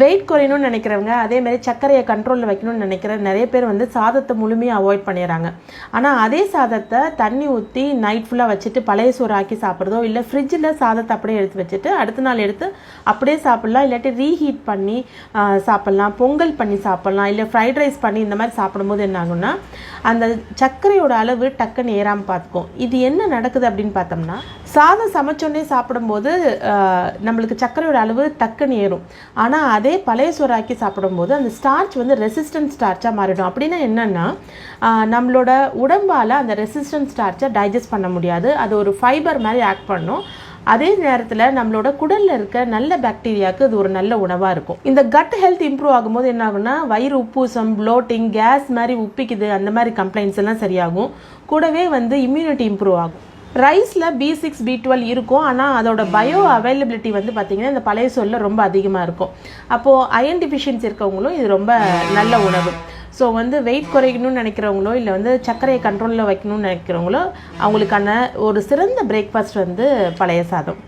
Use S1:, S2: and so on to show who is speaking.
S1: Wait குறையணும்னு நினைக்கிறவங்க அதேமாதிரி சர்க்கரையை கண்ட்ரோலில் வைக்கணும்னு நினைக்கிற நிறைய பேர் வந்து சாதத்தை முழுமையாக அவாய்ட் பண்ணிடுறாங்க. ஆனால் அதே சாதத்தை தண்ணி ஊற்றி நைட் ஃபுல்லாக வச்சுட்டு பழைய சோறு ஆக்கி சாப்பிட்றதோ இல்லை ஃப்ரிட்ஜில் சாதத்தை அப்படியே எடுத்து வச்சுட்டு அடுத்த நாள் எடுத்து அப்படியே சாப்பிட்லாம். இல்லாட்டி ரீஹீட் பண்ணி சாப்பிட்லாம். பொங்கல் பண்ணி சாப்பிட்லாம். இல்லை ஃப்ரைட் ரைஸ் பண்ணி இந்த மாதிரி சாப்பிடும்போது என்ன ஆகும்னா அந்த சர்க்கரையோட அளவு டக்குன்னு ஏறாமல் பார்த்துக்கும். இது என்ன நடக்குது அப்படின்னு பார்த்தோம்னா சாதம் சமைச்சோன்னே சாப்பிடும்போது நம்மளுக்கு சர்க்கரையோட அளவு டக்குன்னு ஏறும். ஆனால் அதே பழைய சோறாக்கி சாப்பிடும்போது அந்த ஸ்டார்ச் வந்து ரெசிஸ்டன்ட் ஸ்டார்ச்சாக மாறிடும். அப்படின்னா என்னென்னா நம்மளோட உடம்பால் அந்த ரெசிஸ்டன்ட் ஸ்டார்ச்சை டைஜஸ்ட் பண்ண முடியாது. அது ஒரு ஃபைபர் மாதிரி ஆக்ட் பண்ணும். அதே நேரத்தில் நம்மளோட குடலில் இருக்க நல்ல பாக்டீரியாவுக்கு இது ஒரு நல்ல உணவாக இருக்கும். இந்த கட் ஹெல்த் இம்ப்ரூவ் ஆகும்போது என்ன ஆகும்னா வயிறு உப்பூசம் ப்ளோட்டிங் கேஸ் மாதிரி உப்பிக்குது அந்த மாதிரி கம்ப்ளைண்ட்ஸ் எல்லாம் சரியாகும். கூடவே வந்து இம்யூனிட்டி இம்ப்ரூவ் ஆகும். ரைஸில் பி சிக்ஸ் பி டுவெல் இருக்கும். ஆனால் அதோட பயோ அவைலபிலிட்டி வந்து பார்த்திங்கன்னா இந்த பழைய சொல்ல ரொம்ப அதிகமாக இருக்கும். அப்போது அயன் டிஃபிஷியன்சி இருக்கவங்களும் இது ரொம்ப நல்ல உணவு. ஸோ வந்து வெயிட் குறைக்கணும்னு நினைக்கிறவங்களோ இல்லை வந்து சர்க்கரையை கண்ட்ரோலில் வைக்கணும்னு நினைக்கிறவங்களோ அவங்களுக்கான ஒரு சிறந்த பிரேக்ஃபாஸ்ட் வந்து பழைய சாதம்.